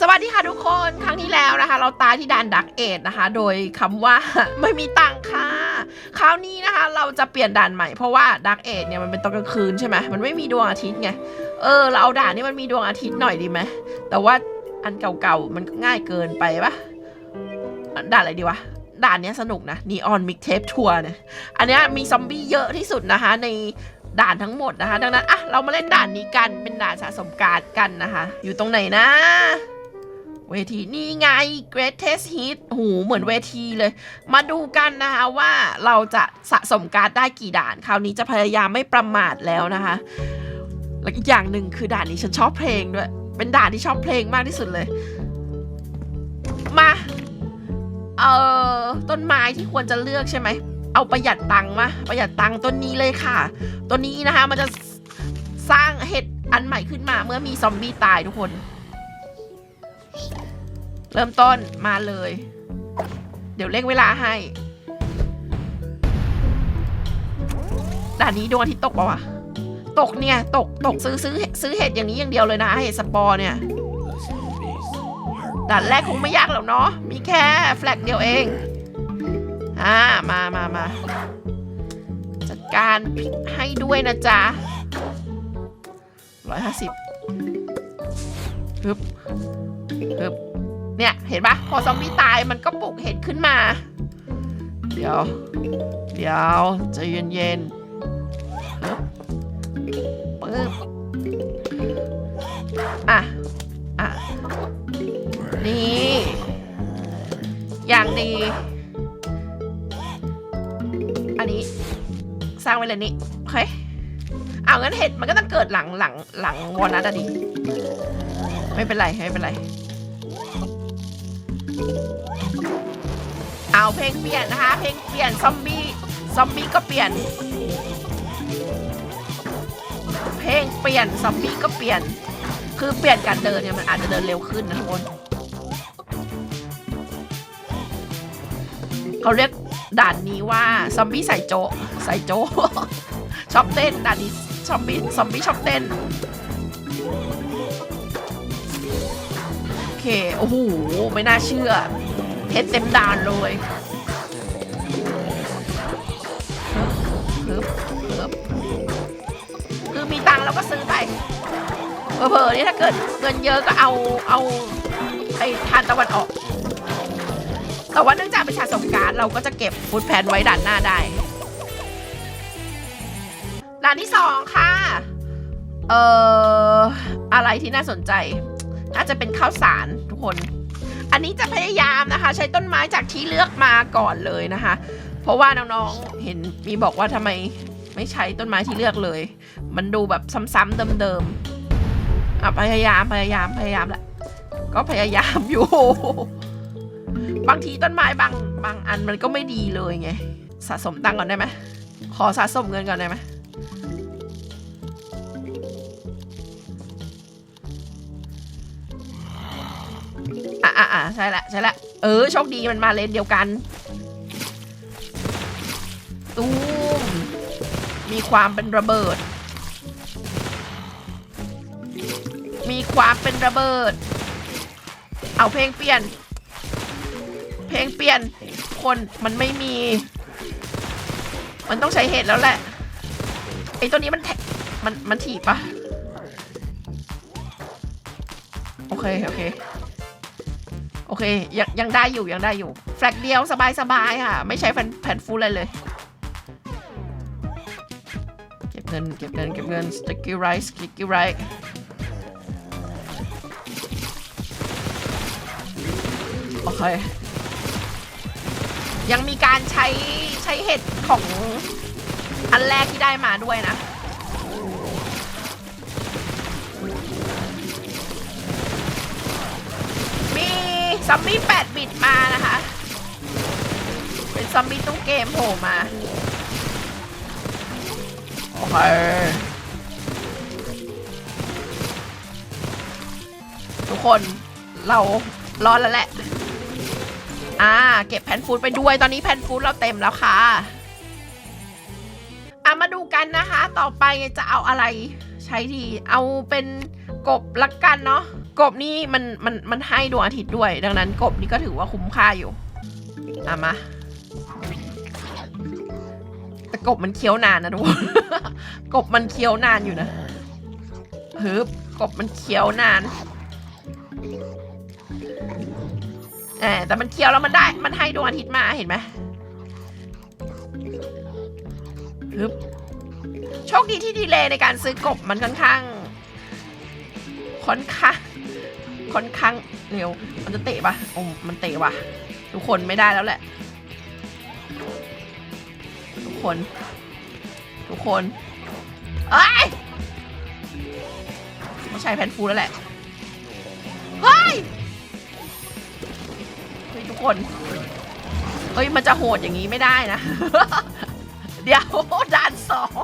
สวัสดีค่ะทุกคนครั้งที่แล้วนะคะ เราตายที่ด่านดักเอทนะคะ โดยคำว่าไม่มีตังค่ะ คราวนี้นะคะเราจะเปลี่ยนด่านใหม่เพราะว่าดักเอทเนี่ยมันเป็นตอนกลางคืนใช่ไหมมันไม่มีดวงอาทิตย์ไงเออเราเอาด่านนี้มันมีดวงอาทิตย์หน่อยดีไหมแต่ว่าอันเก่าๆมันง่ายเกินไปปะด่านอะไรดีวะด่านนี้สนุกนะนีออนมิกเทปทัวร์เนี่ยอันนี้มีซอมบี้เยอะที่สุดนะคะในด่านทั้งหมดนะคะ ดังนั้นอะเรามาเล่นด่านนี้กันเป็นด่านสะสมการ์ดกันนะคะ อยู่ตรงไหนนะ เวทีนี่ไง Greatest Hit หูเหมือนเวทีเลย มาดูกันนะคะว่าเราจะสะสมการ์ดได้กี่ด่าน คราวนี้จะพยายามไม่ประมาทแล้วนะคะและอีกอย่างหนึ่งคือด่านนี้ฉันชอบเพลงด้วย เป็นด่านที่ชอบเพลงมากที่สุดเลย มา เอ่อ ต้นไม้ที่ควรจะเลือกใช่ไหม เอาประหยัดตังค์มาประหยัดตังค์ต้นนี้เลยค่ะ ต้นนี้นะคะมันจะสร้างเห็ดอันใหม่ขึ้นมาเมื่อมีซอมบี้ตายทุกคน เริ่มต้นมาเลย เดี๋ยวเร่งเวลาให้ด่านนี้ดวงอาทิตย์ตกปะวะตกเนี่ย ตกตกซื้อซื้อซื้อเห็ดอย่างนี้อย่างเดียวเลยนะเห็ดสปอร์เนี่ยด่านแรกคงไม่ยากหรอกเนาะมีแค่แฟลกเดียวเองอ่ามามามาจัดการให้ด้วยนะจ๊ะร้อยห้าสิบฮึบฮึบ เนี่ย เห็นปะพอซอมบี้ตายมันก็ปลุกเห็ดขึ้นมา เดี๋ยว เดี๋ยวใจเย็นๆปึ๊บปึ๊บอะ อะ นี่ อย่างดี อันนี้ สร้างไว้เลยนี่โอเคเอางั้นเห็ดมันก็ต้องเกิดหลังหลังหลังวอนัทอะดิ ไม่เป็นไร ไม่เป็นไร เอาเพลงเปลี่ยนนะคะ เพลงเปลี่ยนซอมบี้ซอมบี้ก็เปลี่ยน เพลงเปลี่ยนซอมบี้ก็เปลี่ยน คือเปลี่ยนการเดินเนี่ยมันอาจจะเดินเร็วขึ้นนะทุกคนเขาเรียกด่านนี้ว่าซอมบี้ใส่โจใส่โจชอบเต้นด่านนี้ซอมบี้ซอมบี้ชอบเต้นโอเคโอ้โหไม่น่าเชื่อ เพชรเต็มด่านเลยฮึบฮึบคือมีตังเราก็ซื้อไปเผลอๆนี่ถ้าเกิดเงินเยอะก็เอาเอาไอ้ทานตะวันออก แต่ว่าเนื่องจากเป็นสะสมการเราก็จะเก็บฟูดแพนไว้ด่านหน้าได้ด่านที่สองค่ะ เอ่อ อะไรที่น่าสนใจ น่าจะเป็นข้าวสารทุกคน อันนี้จะพยายามนะคะ ใช้ต้นไม้จากที่เลือกมาก่อนเลยนะคะ เพราะว่าน้องๆเห็นมีบอกว่าทำไมไม่ใช้ต้นไม้ที่เลือกเลย มันดูแบบซ้ำๆเดิมๆอะพยายามพยายามพยายามแหละก็พยายามอยู่ บางทีต้นไม้บางบางอันมันก็ไม่ดีเลยไง สะสมตังก่อนได้ไหมขอสะสมเงินก่อนได้ไหม อะอะใช่ละใช่ละเออโชคดีมันมาเลนเดียวกันตูมมีความเป็นระเบิด มีความเป็นระเบิด เอาเพลงเปลี่ยน เพลงเปลี่ยน คนมันไม่มี มันต้องใช้เหตุแล้วแหละไอ้ตัวนี้มันแทมันมันถีบปะโอเค โอเค โอเคยังยังได้อยู่ยังได้อยู่ แฟลกเดียวสบายสบายค่ะ ไม่ใช้แผ่นแผ่นฟูลอะไรเลย เก็บเงินเก็บเงินเก็บเงิน sticky rice sticky rice โอเค ยังมีการใช้ใช้เห็ดของอันแรกที่ได้มาด้วยนะ ซอมบี้8บิตมานะคะ เป็นซอมบี้ตู้เกมโผล่มา โอเคทุกคนเรารอดแล้วแหละ อ่า เก็บแผ่นฟูดไปด้วยตอนนี้แผ่นฟูดเราเต็มแล้วค่ะอะมาดูกันนะคะ ต่อไปจะเอาอะไรใช้ดี เอาเป็นกบละกันเนาะ กบนี่มันมันมันให้ดวงอาทิตย์ด้วย ดังนั้นกบนี่ก็ถือว่าคุ้มค่าอยู่อะมาแต่กบมันเคี้ยวนานนะทุกคนกบมันเคี้ยวนานอยู่นะฮึบกบมันเคี้ยวนานแหมแต่มันเคี้ยวแล้วมันได้ มันให้ดวงอาทิตย์มาเห็นไหมฮึบโชคดีที่ดีเลย์ในการซื้อกบมันค่อนข้างค่อนข้าง ค่อนข้างเร็ว มันจะเตะปะโอ้มันเตะว่ะ ทุกคนไม่ได้แล้วแหละ ทุกคน ทุกคนเอ้ยไม่ใช่แพนฟูแล้วแหละ เฮ้ย เฮ้ย ทุกคน เฮ้ย มันจะโหดอย่างนี้ไม่ได้นะ เดี๋ยวด่านสอง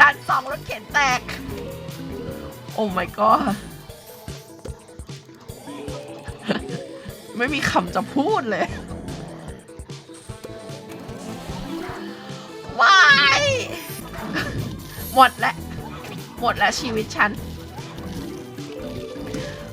ด่านสองรถเข็นแตก โอ้ my god ไม่มีคำจะพูดเลยว้ายหมดแล้ว หมดแล้วชีวิตฉัน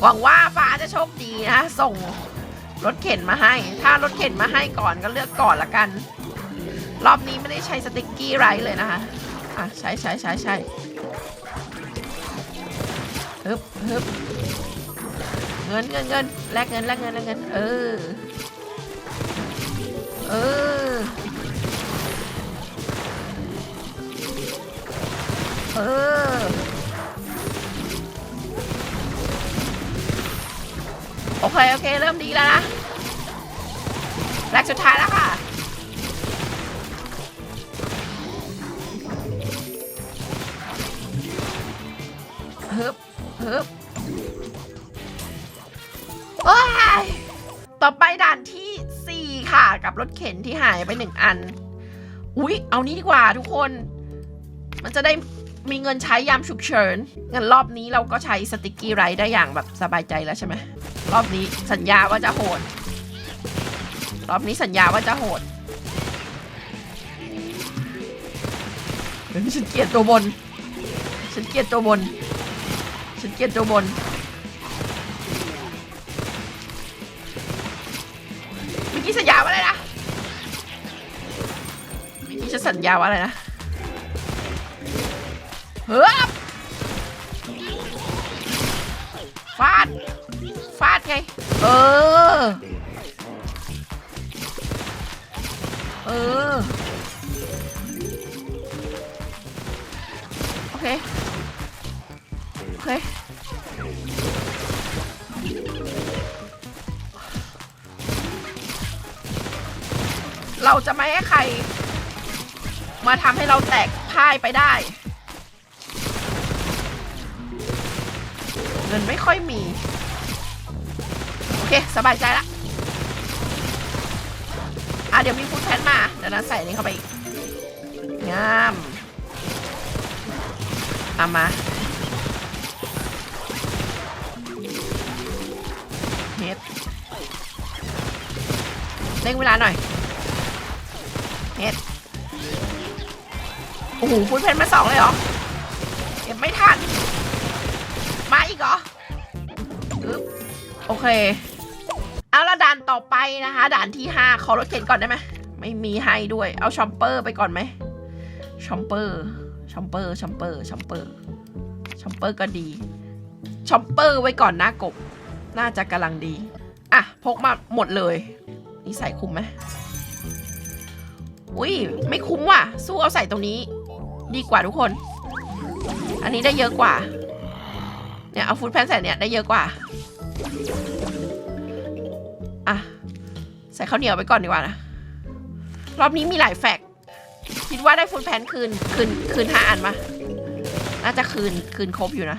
หวังว่าฟ้าจะโชคดีนะ ส่งรถเข็นมาให้ ถ้ารถเข็นมาให้ก่อนก็เลือกก่อนละกัน รอบนี้ไม่ได้ใช้สติกกี้ไรเลยนะคะ อะ ใช้ใช้ใช้ใช้ฮึบฮึบ งินเงินเงินแลกเงินแลกเงินแลกเงิน เออ เออ เออ โอเค โอเค เริ่มดีแล้วนะแลกสุดท้ายแล้วค่ะ โอ้ยต่อไปด่านที่ 4 ค่ะ กับรถเข็นที่หายไปหนึ่งอัน อุ๊ย เอานี้ดีกว่าทุกคน มันจะได้มีเงินใช้ยามฉุกเฉินงั้นรอบนี้เราก็ใช้สติกกี้ไรได้อย่างแบบสบายใจแล้วใช่ไหม รอบนี้สัญญาว่าจะโหด รอบนี้สัญญาว่าจะโหดเฮ้ยฉันเกลียดตัวบน ฉันเกลียดตัวบน ฉันเกลียดตัวบน มื่อกี้ฉันสัญญาวอะไรนะเฮ้ยฟาด ฟาดไง เออ เออ โอเค โอเค เราจะไม่ให้ใคร มาทำให้เราแตกพ่ายไปได้ เงินไม่ค่อยมี โอเค สบายใจละอะเดี๋ยวมีฟูดแพนมา เดี๋ยวนั้นใส่นี่เข้าไปอีก งามเอามาเฮ็ดเร่งเวลาหน่อยเฮ็ด อ้โหฟูดแพนมาสองเลยเหรอเก็บไม่ทัน มาอีกเหรออึ๊บโอเค เอาละด่านต่อไปนะคะ ด่านที่ห้าขอรถเข็นก่อนได้ไหมไม่มีให้ด้วย เอาชอมเปอร์ไปก่อนไหมชอมเปอร์ชอมเปอร์ชอมเปอร์ชอมเปอร์ชอมเปอร์ก็ดีชอมเปอร์ไว้ก่อนหน้ากบ น่าจะกำลังดี อะ พกมาหมดเลย นี่ใส่คุ้มไหมอุ้ยไม่คุ้มว่ะ สู้เอาใส่ตรงนี้ ดีกว่าทุกคน อันนี้ได้เยอะกว่า เนี่ยเอาฟูดแพนใส่เนี่ยได้เยอะกว่า อะ ใส่ข้าวเหนียวไปก่อนดีกว่านะ รอบนี้มีหลายแฟกคิดว่าได้ฟูดแพนคืน คืน คืนห้าอันมาน่าจะคืน คืนครบอยู่นะ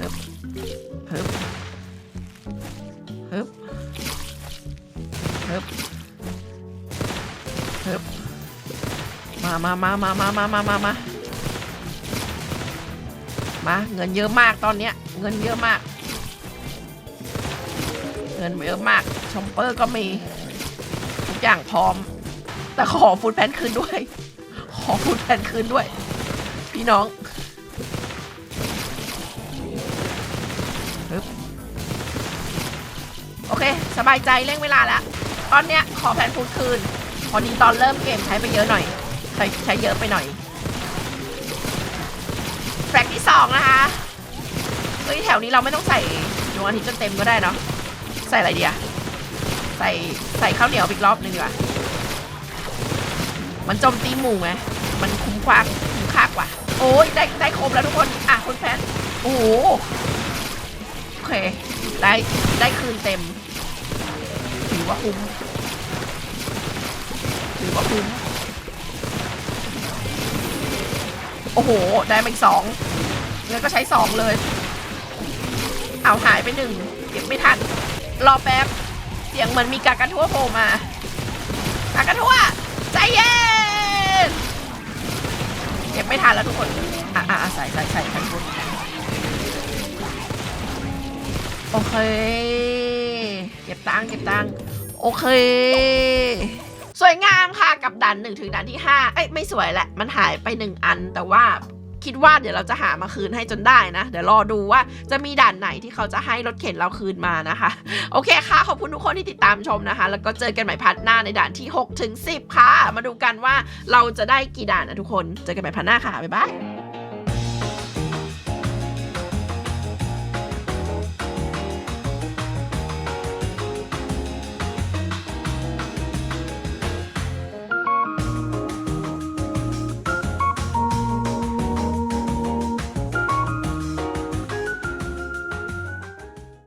ฮึบฮึบฮึบฮึบฮึบ มามามามามามามามามามาเงินเยอะมากตอนเนี้ย เงินเยอะมาก เงินเยอะมากชมเปอร์ก็มี ทุกอย่างพร้อม แต่ขอฟูดแพนคืนด้วย ขอฟูดแพนคืนด้วย พี่น้องโอเค สบายใจเร่งเวลาแล้ว ตอนเนี้ยขอแพนฟูดคืน พอดีตอนเริ่มเกมใช้ไปเยอะหน่อย ใช้ใช้เยอะไปหน่อยแฟลกที่สองนะคะเฮ้ยแถวนี้เราไม่ต้องใส่ดวงอาทิตย์จนเต็มก็ได้เนาะใส่อะไรดีอะใส่ใส่ข้าวเหนียวอีกรอบนึงดีกว่ามันโจมตีหมู่ไงมันคุ้มควางคุ้มค่ากว่า โอ้ยได้ได้ครบแล้วทุกคน อะคุณแฟนโอ้โหโอเค ได้ได้คืนเต็ม ถือว่าคุ้มถือว่าคุ้ม โอ้โห ได้มาอีกสองงั้นก็ใช้สองเลย เอาหายไปหนึ่งเก็บไม่ทัน รอแป๊บ เสียงเหมือนมีกากระทั่วโผล่มากากระทั่ว ใจเย็น เก็บไม่ทันแล้วทุกคน อะอะใส่ใส่ใส่ใส่คุณโอเค เก็บตังค์เก็บตังค์โอเค สวยงามค่ะกับดันหนึ่งถึงดันที่ห้าเอ้ยไม่สวยแหละ มันหายไปหนึ่งอัน แต่ว่าคิดว่าเดี๋ยวเราจะหามาคืนให้จนได้นะ เดี๋ยวรอดูว่าจะมีด่านไหนที่เขาจะให้รถเข็นเราคืนมานะคะ โอเคค่ะ ขอบคุณทุกคนที่ติดตามชมนะคะ แล้วก็เจอกันใหม่พัดหน้าในด่านที่6ถึง10 ค่ะ มาดูกันว่าเราจะได้กี่ด่านนะทุกคน เจอกันใหม่พัดหน้าค่ะ บ๊ายบาย